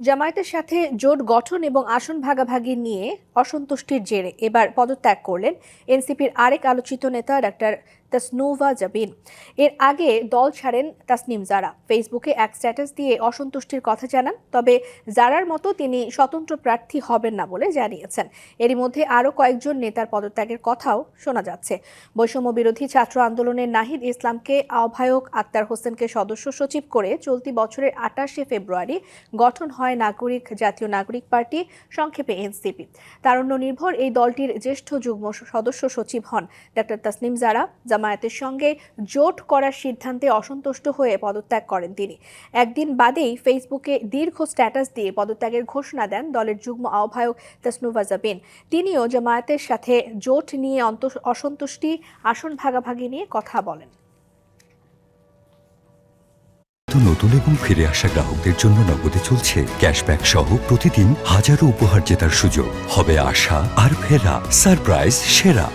জামায়াতের সাথে জোট গঠন এবং আসন ভাগাভাগি নিয়ে অসন্তুষ্টির জেরে এবার পদত্যাগ করলেন এনসিপির আরেক আলোচিত নেতা ডাক্তার তাসনুভা জাবিন। এর আগে দল ছাড়েন তাসনিম জারা। ফেসবুকে এক স্ট্যাটাস দিয়ে অসন্তুষ্টির কথা জানান, তবে জারার মতো তিনি স্বতন্ত্র প্রার্থী হবেন না বলে জানিয়েছেন। এরই মধ্যে আরও কয়েকজন নেতার পদত্যাগের কথাও শোনা যাচ্ছে। বৈষম্য বিরোধী ছাত্র আন্দোলনের নাহিদ ইসলামকে আহ্বায়ক আক্তার হোসেনকে সদস্য সচিব করে চলতি বছরের আটাশে ফেব্রুয়ারি গঠন হয় নাগরিক, জাতীয় নাগরিক পার্টি, সংক্ষেপে এনসিপি। তারুণ্য নির্ভর এই দলটির জ্যেষ্ঠ যুগ্ম সদস্য সচিব হন। ডাক্তার তাসনিম জারা জামায়াতের সঙ্গে জোট করার সিদ্ধান্তে অসন্তুষ্ট হয়ে পদত্যাগ করেন তিনি। একদিন বাদেই ফেসবুকে দীর্ঘ স্ট্যাটাস দিয়ে পদত্যাগের ঘোষণা দেন দলের যুগ্ম আহ্বায়ক তাসনুভা জাবিন। তিনিও জামায়াতের সাথে জোট নিয়ে অসন্তুষ্টি, আসন ভাগাভাগি নিয়ে কথা বলেন। নতুন এবং ফিরে আসা গ্রাহকদের জন্য নগদে চলছে ক্যাশব্যাক সহ প্রতিদিন হাজারো উপহার জেতার সুযোগ। হবে আশা আর ফেরা, সারপ্রাইজ, সেরা।